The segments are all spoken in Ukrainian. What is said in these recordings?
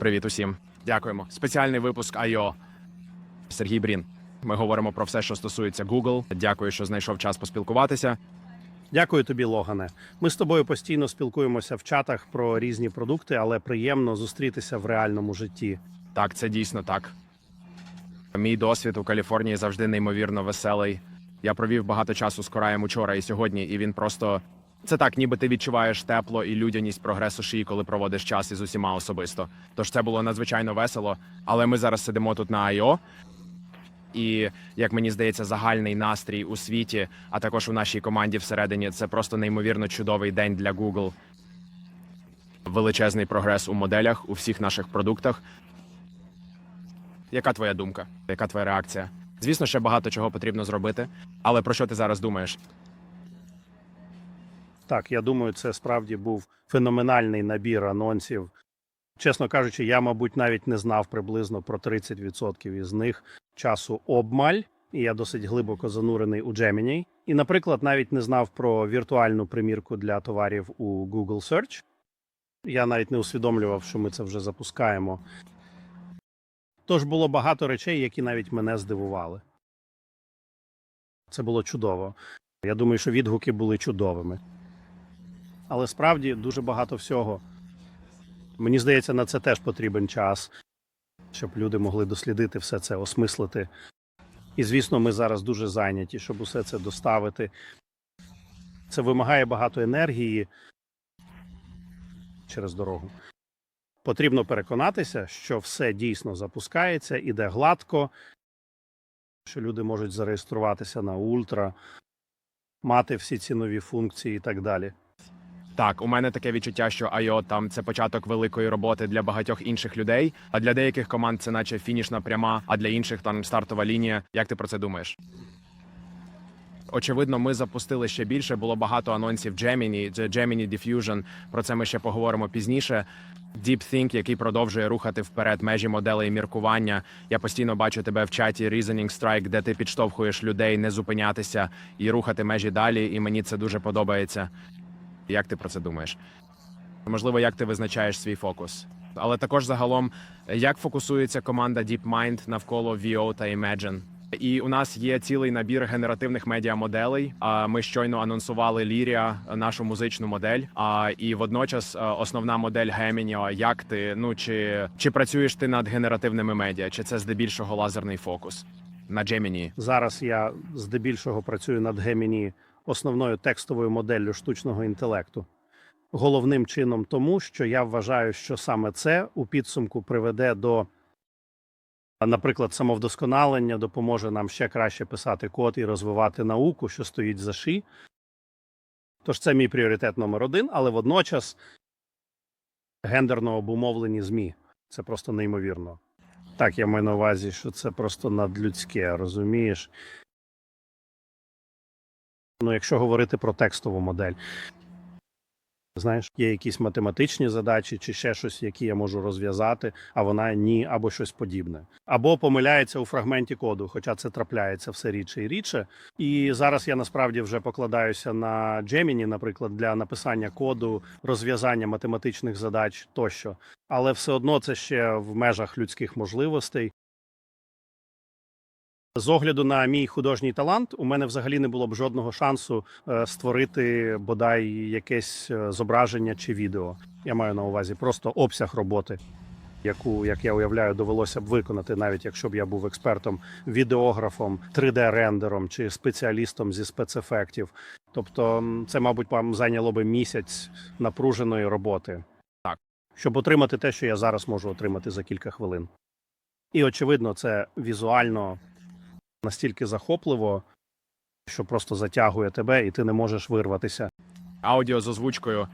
Привіт усім. Дякуємо. Спеціальний випуск IO. Сергій Брін. Ми говоримо про все, що стосується Google. Дякую, що знайшов час поспілкуватися. Дякую тобі, Логане. Ми з тобою постійно спілкуємося в чатах про різні продукти, але приємно зустрітися в реальному житті. Так, це дійсно так. Мій досвід у Каліфорнії завжди неймовірно веселий. Я провів багато часу з Кораєм учора і сьогодні, і він просто це так, ніби ти відчуваєш тепло і людяність прогресу шиї, коли проводиш час із усіма особисто. Тож це було надзвичайно весело. Але ми зараз сидимо тут на I.O., І як мені здається, загальний настрій у світі, а також у нашій команді всередині, це просто неймовірно чудовий день для Google. Величезний прогрес у моделях, у всіх наших продуктах. Яка твоя думка? Яка твоя реакція? Звісно, ще багато чого потрібно зробити, але про що ти зараз думаєш? Так, я думаю, це справді був феноменальний набір анонсів. Чесно кажучи, я, мабуть, навіть не знав приблизно про 30% із них часу обмаль, і я досить глибоко занурений у Gemini. І, наприклад, навіть не знав про віртуальну примірку для товарів у Google Search. Я навіть не усвідомлював, що ми це вже запускаємо. Тож було багато речей, які навіть мене здивували. Це було чудово. Я думаю, що відгуки були чудовими. Але справді дуже багато всього. Мені здається, на це теж потрібен час, щоб люди могли дослідити все це, осмислити. І, звісно, ми зараз дуже зайняті, щоб усе це доставити. Це вимагає багато енергії через дорогу. Потрібно переконатися, що все дійсно запускається, іде гладко, що люди можуть зареєструватися на ультра, мати всі ці нові функції і так далі. Так, у мене таке відчуття, що IO там це початок великої роботи для багатьох інших людей, а для деяких команд це наче фінішна пряма, а для інших там стартова лінія. Як ти про це думаєш? Очевидно, ми запустили ще більше. Було багато анонсів Gemini, Gemini Diffusion. Про це ми ще поговоримо пізніше. DeepThink, який продовжує рухати вперед межі моделей міркування. Я постійно бачу тебе в чаті Reasoning Strike, де ти підштовхуєш людей не зупинятися і рухати межі далі. І мені це дуже подобається. Як ти про це думаєш? Можливо, як ти визначаєш свій фокус? Але також загалом, як фокусується команда DeepMind навколо VO та Imagine? І у нас є цілий набір генеративних медіамоделей. А ми щойно анонсували Лірія, нашу музичну модель. А і водночас е, основна модель Gemini. Як ти ну чи, чи працюєш ти над генеративними медіа? Чи це здебільшого лазерний фокус на Gemini? Зараз я здебільшого працюю над Gemini основною текстовою моделлю штучного інтелекту. Головним чином тому, що я вважаю, що саме це у підсумку приведе до, наприклад, самовдосконалення, допоможе нам ще краще писати код і розвивати науку, що стоїть за ши. Тож це мій пріоритет номер один, але водночас гендерно обумовлені ЗМІ. Це просто неймовірно. Так, я маю на увазі, що це просто надлюдське, розумієш? Ну, якщо говорити про текстову модель, знаєш, є якісь математичні задачі чи ще щось, які я можу розв'язати, а вона ні, або щось подібне. Або помиляється у фрагменті коду, хоча це трапляється все рідше і рідше. І зараз я насправді вже покладаюся на Gemini, наприклад, для написання коду, розв'язання математичних задач тощо. Але все одно це ще в межах людських можливостей. З огляду на мій художній талант, у мене взагалі не було б жодного шансу е, створити бодай якесь е, зображення чи відео. Я маю на увазі просто обсяг роботи, яку, як я уявляю, довелося б виконати, навіть якщо б я був експертом, відеографом, 3D-рендером чи спеціалістом зі спецефектів. Тобто, це, мабуть, вам зайняло би місяць напруженої роботи. Так. Щоб отримати те, що я зараз можу отримати за кілька хвилин. І очевидно, це візуально настільки захопливо, що просто затягує тебе, і ти не можеш вирватися. аудіо з озвучкою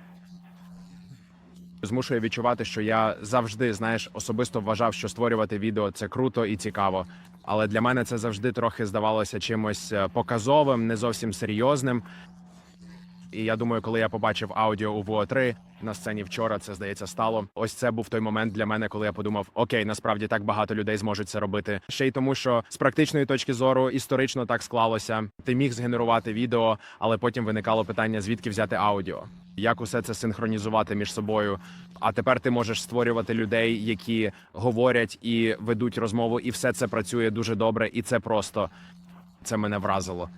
змушує відчувати, що я завжди, знаєш, особисто вважав, що створювати відео це круто і цікаво. Але для мене це завжди трохи здавалося чимось е, показовим, не зовсім серйозним. І я думаю, коли я побачив аудіо у vo 3 на сцені вчора, це здається стало. Ось це був той момент для мене, коли я подумав: окей, насправді так багато людей зможуть це робити. Ще й тому, що з практичної точки зору історично так склалося. Ти міг згенерувати відео, але потім виникало питання, звідки взяти аудіо. Як усе це синхронізувати між собою? А тепер ти можеш створювати людей, які говорять і ведуть розмову, і все це працює дуже добре, і це просто це мене вразило.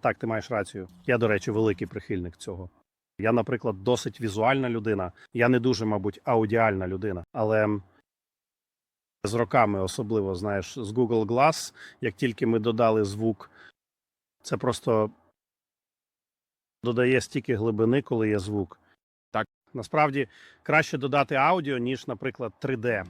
Так, ти маєш рацію. Я, до речі, великий прихильник цього. Я, наприклад, досить візуальна людина. Я не дуже, мабуть, аудіальна людина, але з роками, особливо, знаєш, з Google Glass, як тільки ми додали звук, це просто додає стільки глибини, коли є звук. Так. Насправді краще додати аудіо, ніж, наприклад, 3D.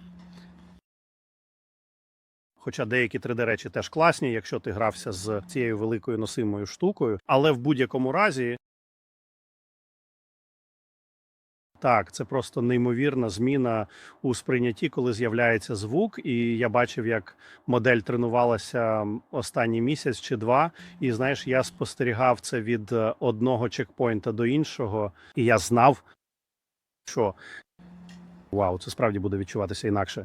Хоча деякі 3D речі теж класні, якщо ти грався з цією великою носимою штукою, але в будь-якому разі. Так, це просто неймовірна зміна у сприйнятті, коли з'являється звук. І я бачив, як модель тренувалася останній місяць чи два. І знаєш, я спостерігав це від е, одного чекпоінта до іншого, і я знав, що вау, це справді буде відчуватися інакше.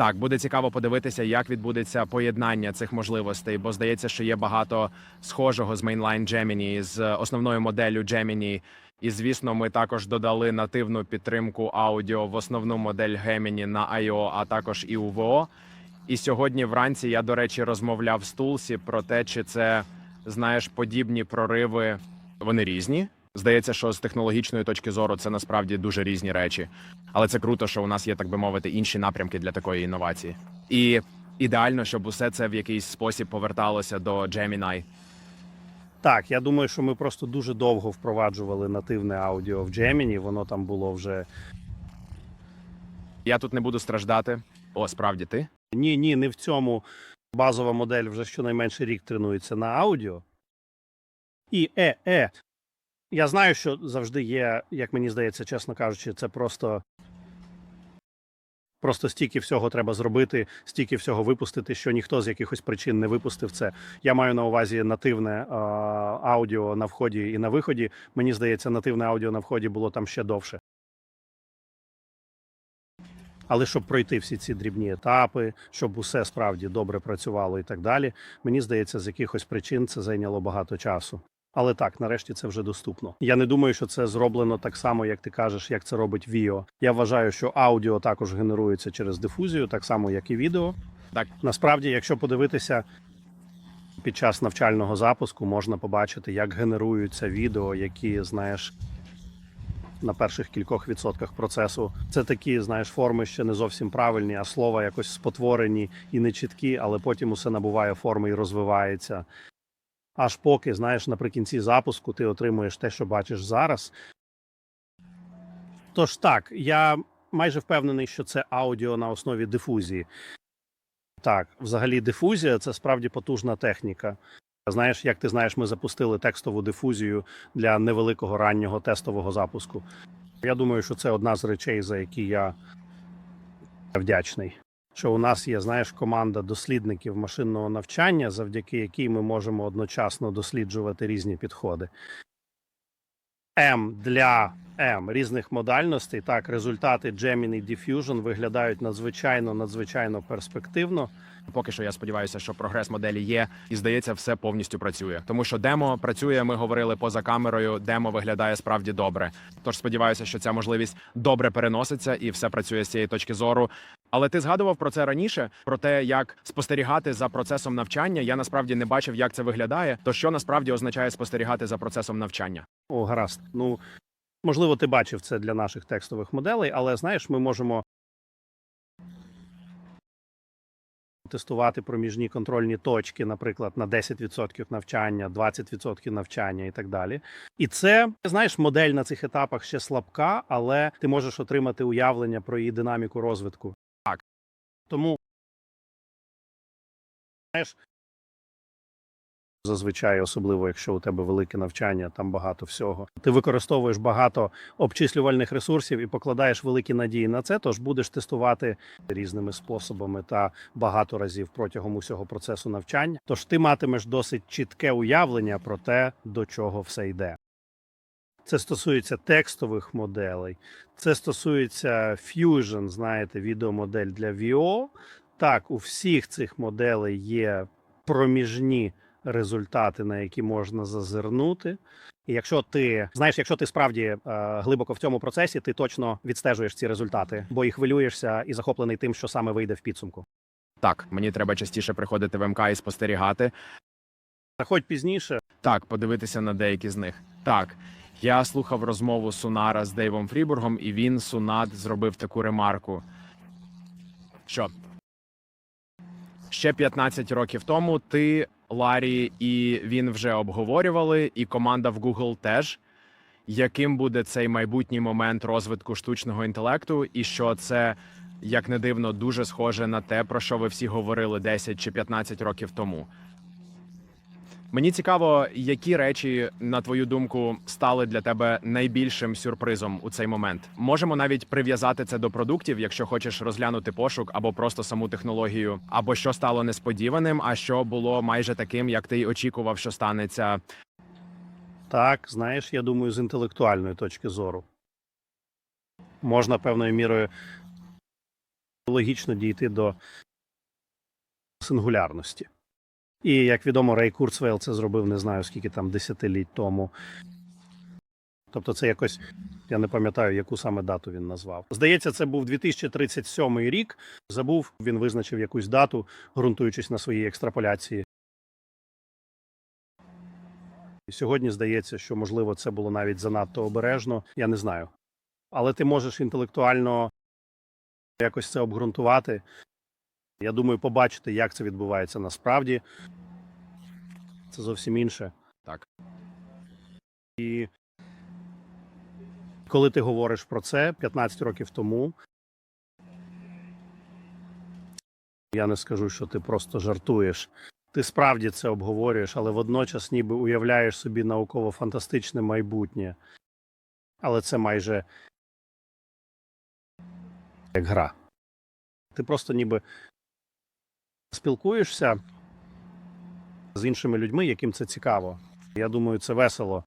Так, буде цікаво подивитися, як відбудеться поєднання цих можливостей, бо здається, що є багато схожого з Mainline Gemini, з основною моделлю Gemini. І звісно, ми також додали нативну підтримку аудіо в основну модель Gemini на I.O., а також і у VO. І сьогодні вранці я, до речі, розмовляв з Тулсі про те, чи це знаєш подібні прориви. Вони різні. Здається, що з технологічної точки зору це насправді дуже різні речі. Але це круто, що у нас є, так би мовити, інші напрямки для такої інновації. І ідеально, щоб усе це в якийсь спосіб поверталося до Gemini. Так, я думаю, що ми просто дуже довго впроваджували нативне аудіо в Gemini, воно там було вже Я тут не буду страждати. О, справді ти? ні, ні, не в цьому. Базова модель вже щонайменше рік тренується на аудіо. І е, е. Я знаю, що завжди є, як мені здається, чесно кажучи, це просто. Просто стільки всього треба зробити, стільки всього випустити, що ніхто з якихось причин не випустив це. Я маю на увазі нативне е, аудіо на вході і на виході. Мені здається, нативне аудіо на вході було там ще довше. Але щоб пройти всі ці дрібні етапи, щоб усе справді добре працювало і так далі, мені здається, з якихось причин це зайняло багато часу. Але так, нарешті це вже доступно. Я не думаю, що це зроблено так само, як ти кажеш, як це робить Vio. Я вважаю, що аудіо також генерується через дифузію, так само як і відео. Так. Насправді, якщо подивитися під час навчального запуску, можна побачити, як генеруються відео, які знаєш. На перших кількох відсотках процесу це такі, знаєш, форми ще не зовсім правильні, а слова якось спотворені і нечіткі, але потім усе набуває форми і розвивається. Аж поки, знаєш, наприкінці запуску ти отримуєш те, що бачиш зараз. Тож так, я майже впевнений, що це аудіо на основі дифузії. Так, взагалі, дифузія це справді потужна техніка. Знаєш, як ти знаєш, ми запустили текстову дифузію для невеликого раннього тестового запуску. Я думаю, що це одна з речей, за які я вдячний. Що у нас є, знаєш, команда дослідників машинного навчання, завдяки якій ми можемо одночасно досліджувати різні підходи. М для М різних модальностей. Так, результати Gemini Diffusion виглядають надзвичайно надзвичайно перспективно. Поки що я сподіваюся, що прогрес моделі є, і здається, все повністю працює. Тому що демо працює. Ми говорили поза камерою. Демо виглядає справді добре. Тож сподіваюся, що ця можливість добре переноситься і все працює з цієї точки зору. Але ти згадував про це раніше, про те, як спостерігати за процесом навчання. Я насправді не бачив, як це виглядає. То що насправді означає спостерігати за процесом навчання? О, гаразд. Ну можливо, ти бачив це для наших текстових моделей, але знаєш, ми можемо тестувати проміжні контрольні точки, наприклад, на 10% навчання, 20% навчання і так далі. І це знаєш, модель на цих етапах ще слабка, але ти можеш отримати уявлення про її динаміку розвитку. Так. Тому знаєш. Зазвичай, особливо якщо у тебе велике навчання, там багато всього. Ти використовуєш багато обчислювальних ресурсів і покладаєш великі надії на це, тож будеш тестувати різними способами та багато разів протягом усього процесу навчання. Тож ти матимеш досить чітке уявлення про те, до чого все йде. Це стосується текстових моделей. Це стосується Fusion, знаєте, відеомодель для VO. Так, у всіх цих моделей є проміжні результати, на які можна зазирнути. І якщо ти знаєш, якщо ти справді е, глибоко в цьому процесі, ти точно відстежуєш ці результати, бо і хвилюєшся і захоплений тим, що саме вийде в підсумку. Так, мені треба частіше приходити в МК і спостерігати. Заходь пізніше. Так, подивитися на деякі з них. Так, я слухав розмову Сунара з Дейвом Фрібургом, і він Сунат зробив таку ремарку. Що ще 15 років тому ти, Ларі і він вже обговорювали, і команда в Google теж, яким буде цей майбутній момент розвитку штучного інтелекту, і що це, як не дивно, дуже схоже на те, про що ви всі говорили 10 чи 15 років тому. Мені цікаво, які речі, на твою думку, стали для тебе найбільшим сюрпризом у цей момент. Можемо навіть прив'язати це до продуктів, якщо хочеш розглянути пошук або просто саму технологію, або що стало несподіваним, а що було майже таким, як ти й очікував, що станеться. Так, знаєш, я думаю, з інтелектуальної точки зору. Можна певною мірою логічно дійти до сингулярності. І, як відомо, Рей Курцвейл це зробив не знаю скільки там десятиліть тому. Тобто, це якось, я не пам'ятаю, яку саме дату він назвав. Здається, це був 2037 рік. Забув, він визначив якусь дату, ґрунтуючись на своїй екстраполяції. Сьогодні здається, що можливо це було навіть занадто обережно. Я не знаю. Але ти можеш інтелектуально якось це обґрунтувати. Я думаю, побачити, як це відбувається насправді. Це зовсім інше. Так. І коли ти говориш про це 15 років тому, я не скажу, що ти просто жартуєш. Ти справді це обговорюєш, але водночас ніби уявляєш собі науково-фантастичне майбутнє. Але це майже як гра. Ти просто ніби спілкуєшся з іншими людьми, яким це цікаво. Я думаю, це весело.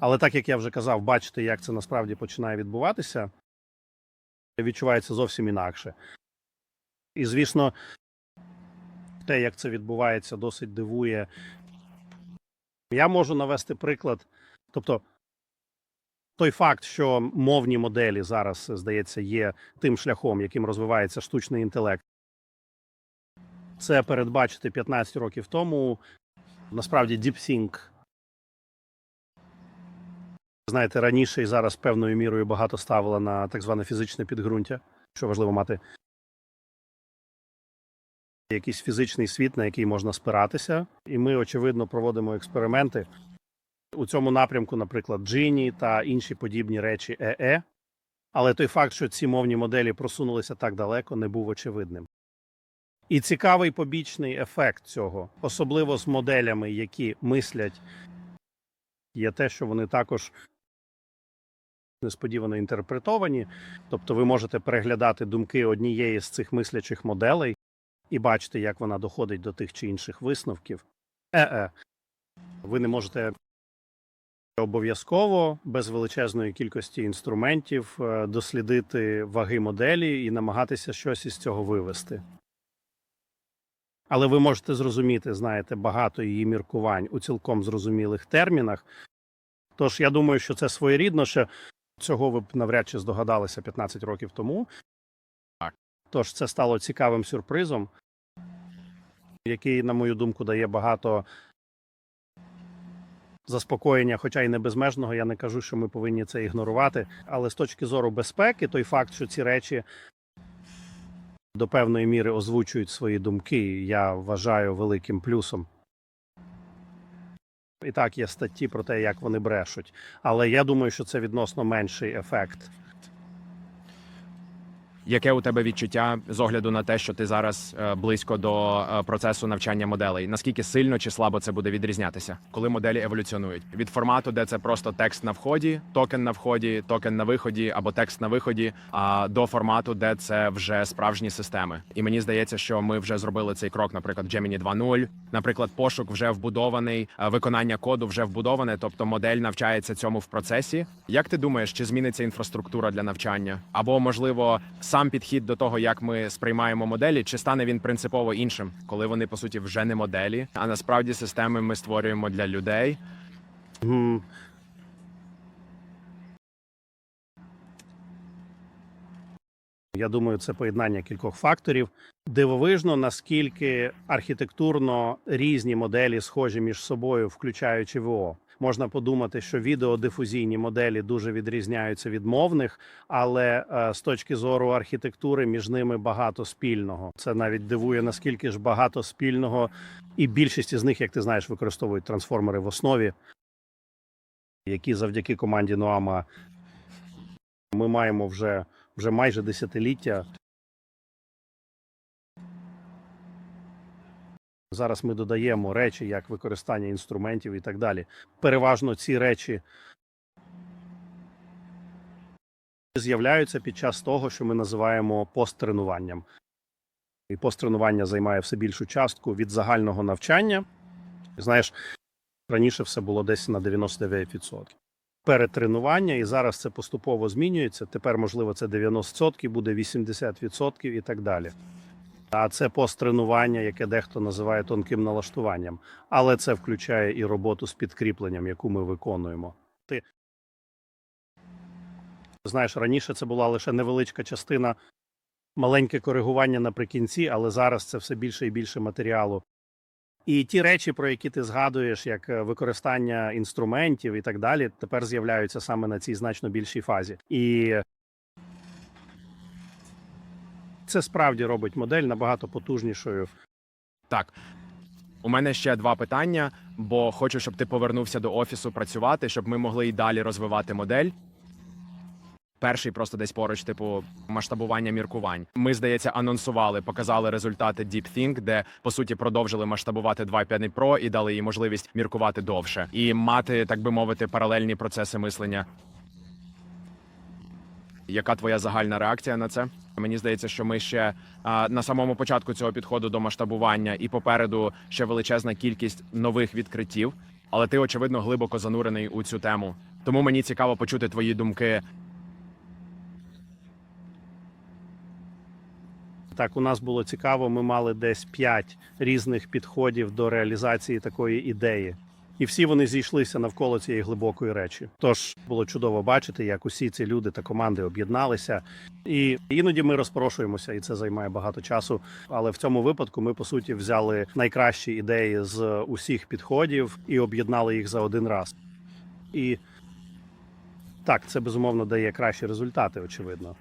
Але так як я вже казав, бачити, як це насправді починає відбуватися, відчувається зовсім інакше. І, звісно, те, як це відбувається, досить дивує. Я можу навести приклад. Тобто, той факт, що мовні моделі зараз, здається, є тим шляхом, яким розвивається штучний інтелект, це передбачити 15 років тому. Насправді, DeepSync, знаєте, раніше і зараз певною мірою багато ставила на так зване фізичне підґрунтя, що важливо мати якийсь фізичний світ, на який можна спиратися. І ми, очевидно, проводимо експерименти у цьому напрямку, наприклад, Джині та інші подібні речі ЕЕ. Але той факт, що ці мовні моделі просунулися так далеко, не був очевидним. І цікавий побічний ефект цього, особливо з моделями, які мислять, є те, що вони також несподівано інтерпретовані. Тобто ви можете переглядати думки однієї з цих мислячих моделей і бачити, як вона доходить до тих чи інших висновків. Е-е. Ви не можете обов'язково без величезної кількості інструментів е, дослідити ваги моделі і намагатися щось із цього вивести. Але ви можете зрозуміти, знаєте, багато її міркувань у цілком зрозумілих термінах. Тож я думаю, що це своєрідно, що цього ви б навряд чи здогадалися 15 років тому. Тож це стало цікавим сюрпризом, який, на мою думку, дає багато заспокоєння, хоча й не безмежного. Я не кажу, що ми повинні це ігнорувати. Але з точки зору безпеки, той факт, що ці речі до певної міри озвучують свої думки, я вважаю великим плюсом. І так, є статті про те, як вони брешуть. Але я думаю, що це відносно менший ефект. Яке у тебе відчуття з огляду на те, що ти зараз е, близько до е, процесу навчання моделей? Наскільки сильно чи слабо це буде відрізнятися, коли моделі еволюціонують від формату, де це просто текст на вході, токен на вході, токен на виході або текст на виході, а до формату, де це вже справжні системи. І мені здається, що ми вже зробили цей крок, наприклад, Gemini 2.0. Наприклад, пошук вже вбудований, е, виконання коду вже вбудоване, тобто модель навчається цьому в процесі. Як ти думаєш, чи зміниться інфраструктура для навчання? Або можливо сам підхід до того, як ми сприймаємо моделі, чи стане він принципово іншим, коли вони по суті вже не моделі, а насправді системи ми створюємо для людей. М, Я думаю, це поєднання кількох факторів. Дивовижно, наскільки архітектурно різні моделі схожі між собою, включаючи ВО. Можна подумати, що відеодифузійні моделі дуже відрізняються від мовних, але е, з точки зору архітектури між ними багато спільного. Це навіть дивує, наскільки ж багато спільного, і більшість із них, як ти знаєш, використовують трансформери в основі, які завдяки команді Ноама ми маємо вже, вже майже десятиліття. Зараз ми додаємо речі, як використання інструментів і так далі. Переважно ці речі з'являються під час того, що ми називаємо посттренуванням. І посттренування займає все більшу частку від загального навчання. Знаєш, раніше все було десь на 99%. Перетренування, і зараз це поступово змінюється. Тепер, можливо, це 90%, буде 80% і так далі. А це посттренування, яке дехто називає тонким налаштуванням, але це включає і роботу з підкріпленням, яку ми виконуємо. Ти знаєш, раніше це була лише невеличка частина, маленьке коригування наприкінці, але зараз це все більше і більше матеріалу. І ті речі, про які ти згадуєш, як е, використання інструментів і так далі, тепер з'являються саме на цій значно більшій фазі. І це справді робить модель набагато потужнішою. Так. У мене ще два питання, бо хочу, щоб ти повернувся до офісу працювати, щоб ми могли і далі розвивати модель. Перший просто десь поруч, типу масштабування міркувань. Ми, здається, анонсували, показали результати DeepThink, де по суті продовжили масштабувати 2.5 Pro і дали їй можливість міркувати довше і мати, так би мовити, паралельні процеси мислення. Яка твоя загальна реакція на це? Мені здається, що ми ще а, на самому початку цього підходу до масштабування, і попереду ще величезна кількість нових відкриттів. Але ти очевидно глибоко занурений у цю тему. Тому мені цікаво почути твої думки. Так, у нас було цікаво. Ми мали десь п'ять різних підходів до реалізації такої ідеї. І всі вони зійшлися навколо цієї глибокої речі. Тож було чудово бачити, як усі ці люди та команди об'єдналися. І іноді ми розпрошуємося, і це займає багато часу. Але в цьому випадку ми по суті взяли найкращі ідеї з усіх підходів і об'єднали їх за один раз. І так, це безумовно дає кращі результати, очевидно.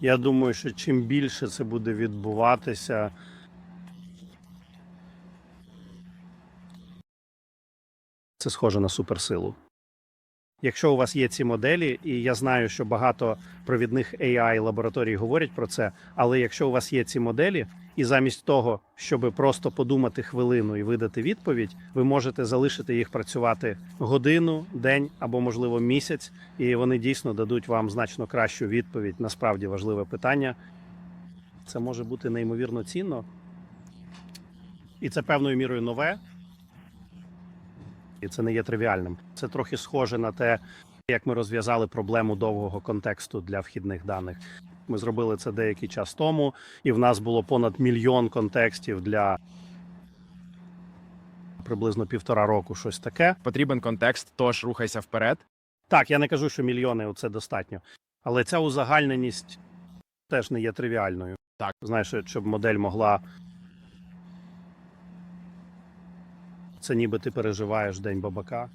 Я думаю, що чим більше це буде відбуватися, це схоже на суперсилу. Якщо у вас є ці моделі, і я знаю, що багато провідних AI лабораторій говорять про це, але якщо у вас є ці моделі, і замість того, щоб просто подумати хвилину і видати відповідь, ви можете залишити їх працювати годину, день або, можливо, місяць, і вони дійсно дадуть вам значно кращу відповідь на справді важливе питання. Це може бути неймовірно цінно. І це певною мірою нове, і це не є тривіальним. Це трохи схоже на те, як ми розв'язали проблему довгого контексту для вхідних даних. Ми зробили це деякий час тому, і в нас було понад мільйон контекстів для приблизно півтора року, щось таке. Потрібен контекст, тож рухайся вперед. Так, я не кажу, що мільйони це достатньо, але ця узагальненість теж не є тривіальною. Так. знаєш, щоб модель могла. Це ніби ти переживаєш день бабака.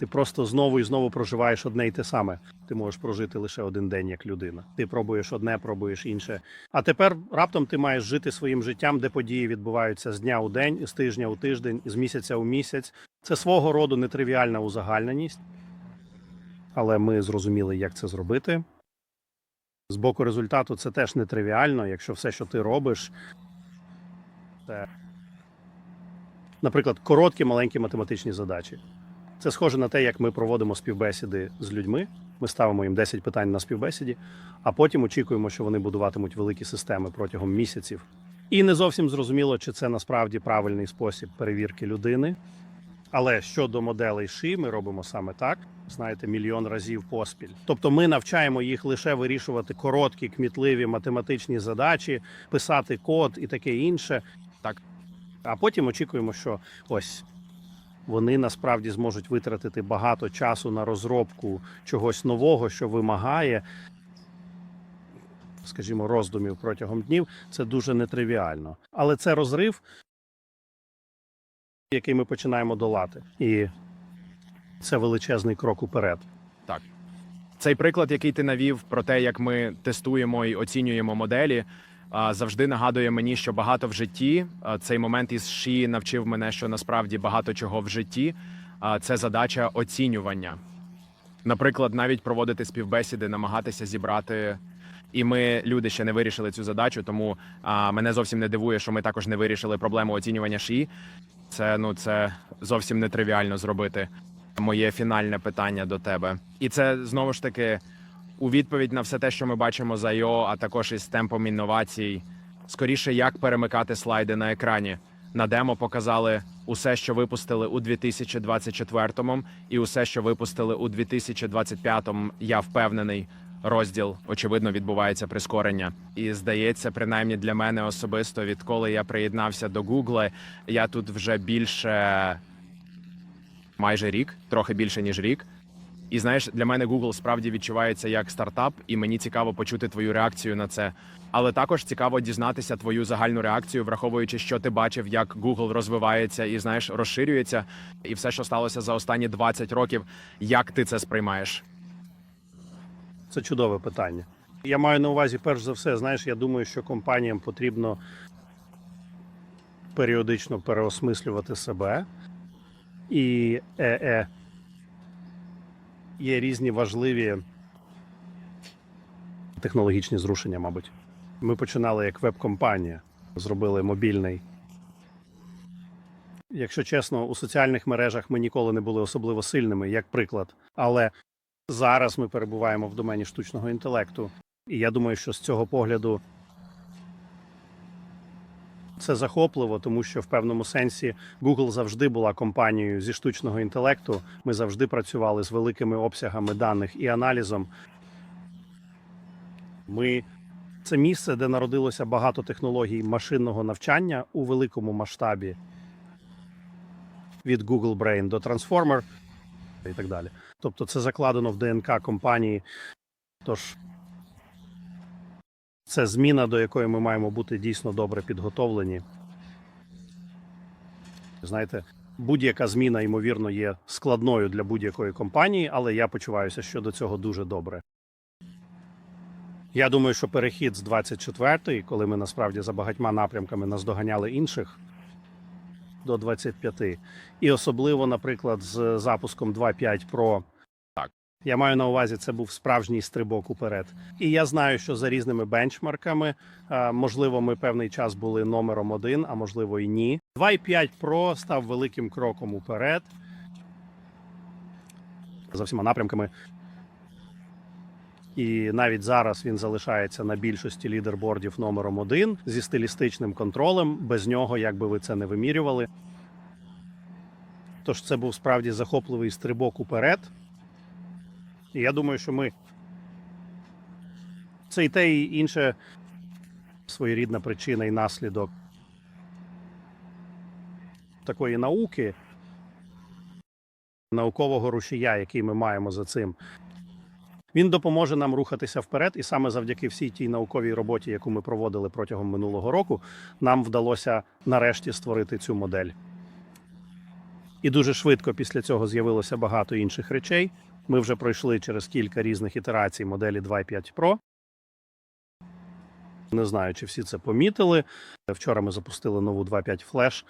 Ти просто знову і знову проживаєш одне і те саме. Ти можеш прожити лише один день як людина. Ти пробуєш одне, пробуєш інше. А тепер раптом ти маєш жити своїм життям, де події відбуваються з дня у день, з тижня у тиждень, з місяця у місяць. Це свого роду нетривіальна узагальненість. Але ми зрозуміли, як це зробити. З боку результату це теж нетривіально, якщо все, що ти робиш, це, наприклад, короткі маленькі математичні задачі. Це схоже на те, як ми проводимо співбесіди з людьми. Ми ставимо їм 10 питань на співбесіді, а потім очікуємо, що вони будуватимуть великі системи протягом місяців. І не зовсім зрозуміло, чи це насправді правильний спосіб перевірки людини. Але щодо моделей ши, ми робимо саме так, знаєте, мільйон разів поспіль. Тобто ми навчаємо їх лише вирішувати короткі, кмітливі математичні задачі, писати код і таке інше. Так. А потім очікуємо, що ось вони насправді зможуть витратити багато часу на розробку чогось нового, що вимагає, скажімо, роздумів протягом днів. Це дуже нетривіально. Але це розрив, який ми починаємо долати. І це величезний крок уперед. Так. Цей приклад, який ти навів про те, як ми тестуємо і оцінюємо моделі, завжди нагадує мені, що багато в житті цей момент із ШІ навчив мене, що насправді багато чого в житті це задача оцінювання. Наприклад, навіть проводити співбесіди, намагатися зібрати. І ми люди ще не вирішили цю задачу, тому а, мене зовсім не дивує, що ми також не вирішили проблему оцінювання ШІ. Це ну це зовсім нетривіально зробити. Моє фінальне питання до тебе, і це знову ж таки у відповідь на все те, що ми бачимо за IO, а також із темпом інновацій. Скоріше, як перемикати слайди на екрані. На демо показали усе, що випустили у 2024-му, і усе, що випустили у 2025-му, Я впевнений. Розділ очевидно відбувається прискорення, і здається, принаймні для мене особисто, відколи я приєднався до Google, я тут вже більше майже рік, трохи більше ніж рік. І знаєш, для мене Google справді відчувається як стартап, і мені цікаво почути твою реакцію на це. Але також цікаво дізнатися твою загальну реакцію, враховуючи, що ти бачив, як Google розвивається і знаєш, розширюється, і все, що сталося за останні 20 років. Як ти це сприймаєш? Це чудове питання. Я маю на увазі, перш за все, знаєш, я думаю, що компаніям потрібно періодично переосмислювати себе. І е, е, є різні важливі технологічні зрушення, мабуть. Ми починали як веб-компанія, зробили мобільний. Якщо чесно, у соціальних мережах ми ніколи не були особливо сильними, як приклад. Але зараз ми перебуваємо в домені штучного інтелекту. І я думаю, що з цього погляду це захопливо, тому що в певному сенсі Google завжди була компанією зі штучного інтелекту. Ми завжди працювали з великими обсягами даних і аналізом. Ми це місце, де народилося багато технологій машинного навчання у великому масштабі від Google Brain до Transformer і так далі. Тобто це закладено в ДНК компанії. Тож це зміна, до якої ми маємо бути дійсно добре підготовлені. Знаєте, будь-яка зміна, ймовірно, є складною для будь-якої компанії, але я почуваюся щодо цього дуже добре. Я думаю, що перехід з 24-ї, коли ми насправді за багатьма напрямками наздоганяли інших, до 25. І особливо, наприклад, з запуском 2.5 Pro. Я маю на увазі, це був справжній стрибок уперед. І я знаю, що за різними бенчмарками, можливо, ми певний час були номером один, а можливо і ні. 2.5 Pro став великим кроком уперед. За всіма напрямками. І навіть зараз він залишається на більшості лідербордів номером один зі стилістичним контролем. Без нього, як би ви це не вимірювали. Тож це був справді захопливий стрибок уперед. І я думаю, що ми це і те, і інше своєрідна причина і наслідок такої науки, наукового рушія, який ми маємо за цим. Він допоможе нам рухатися вперед, і саме завдяки всій тій науковій роботі, яку ми проводили протягом минулого року, нам вдалося нарешті створити цю модель. І дуже швидко після цього з'явилося багато інших речей. Ми вже пройшли через кілька різних ітерацій моделі 2.5 Pro. Не знаю, чи всі це помітили. Вчора ми запустили нову 2.5 Flash.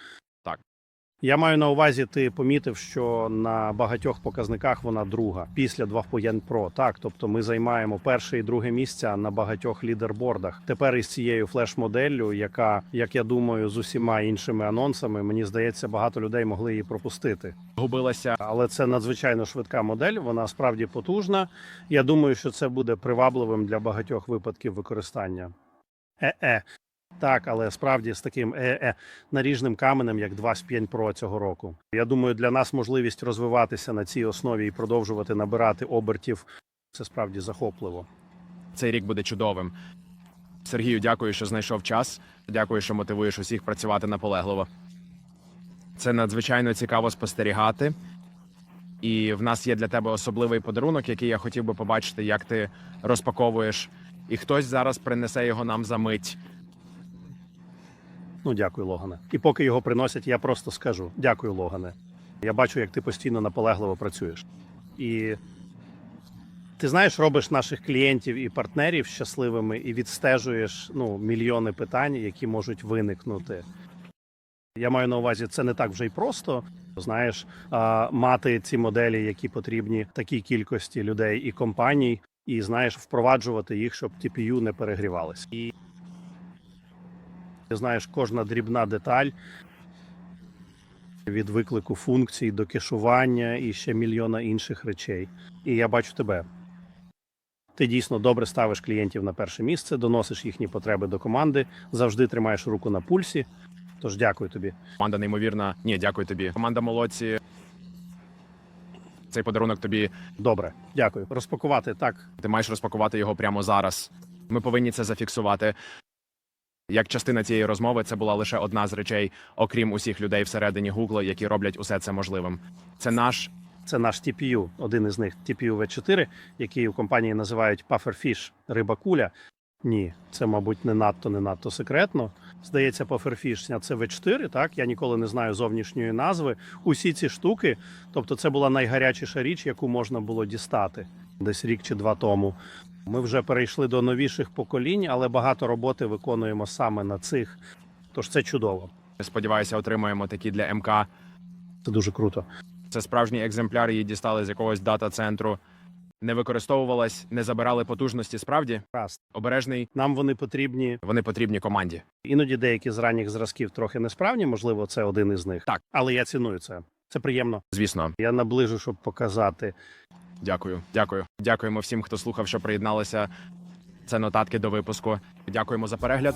Я маю на увазі, ти помітив, що на багатьох показниках вона друга після 2 Pro. Так, тобто ми займаємо перше і друге місця на багатьох лідербордах. Тепер із цією флеш-моделлю, яка, як я думаю, з усіма іншими анонсами, мені здається, багато людей могли її пропустити. Губилася Але це надзвичайно швидка модель. Вона справді потужна. Я думаю, що це буде привабливим для багатьох випадків використання. Е-е. Так, але справді з таким е-е наріжним каменем, як 2 Spien Pro цього року. Я думаю, для нас можливість розвиватися на цій основі і продовжувати набирати обертів. Це справді захопливо. цей рік буде чудовим. Сергію, дякую, що знайшов час. Дякую, що мотивуєш усіх працювати наполегливо. Це надзвичайно цікаво спостерігати. І в нас є для тебе особливий подарунок, який я хотів би побачити, як ти розпаковуєш. І хтось зараз принесе його нам за мить. Ну, дякую, Логане. І поки його приносять, я просто скажу дякую, Логане. Я бачу, як ти постійно наполегливо працюєш. І ти знаєш, робиш наших клієнтів і партнерів щасливими і відстежуєш ну, мільйони питань, які можуть виникнути. Я маю на увазі, це не так вже й просто. Знаєш, мати ці моделі, які потрібні такій кількості людей і компаній, і знаєш, впроваджувати їх, щоб TPU не перегрівалися. І ти знаєш, кожна дрібна деталь від виклику функцій до кешування і ще мільйона інших речей. І я бачу тебе. Ти дійсно добре ставиш клієнтів на перше місце, доносиш їхні потреби до команди, завжди тримаєш руку на пульсі. Тож дякую тобі. Команда неймовірна. Ні, дякую тобі. Команда молодці. Цей подарунок тобі. Добре, дякую. Розпакувати так. Ти маєш розпакувати його прямо зараз. Ми повинні це зафіксувати. Як частина цієї розмови, це була лише одна з речей, окрім усіх людей всередині Гугла, які роблять усе це можливим. Це наш Це наш TPU, один із них TPU V4, який у компанії називають Pufferfish риба куля. Ні, це, мабуть, не надто не надто секретно. Здається, Pufferfish це V4, так? Я ніколи не знаю зовнішньої назви. Усі ці штуки, тобто це була найгарячіша річ, яку можна було дістати десь рік чи два тому. Ми вже перейшли до новіших поколінь, але багато роботи виконуємо саме на цих. Тож це чудово. сподіваюся, отримаємо такі для МК. Це дуже круто. Це справжній екземпляр, її дістали з якогось дата-центру. Не використовувалась, не забирали потужності. Справді Раз. обережний. Нам вони потрібні Вони потрібні команді. Іноді деякі з ранніх зразків трохи несправні, можливо, це один із них. Так. Але я ціную це. Це приємно. Звісно, Я наближу, щоб показати. Дякую. Дякую. Дякуємо всім, хто слухав, що приєдналися. Це нотатки до випуску. Дякуємо за перегляд.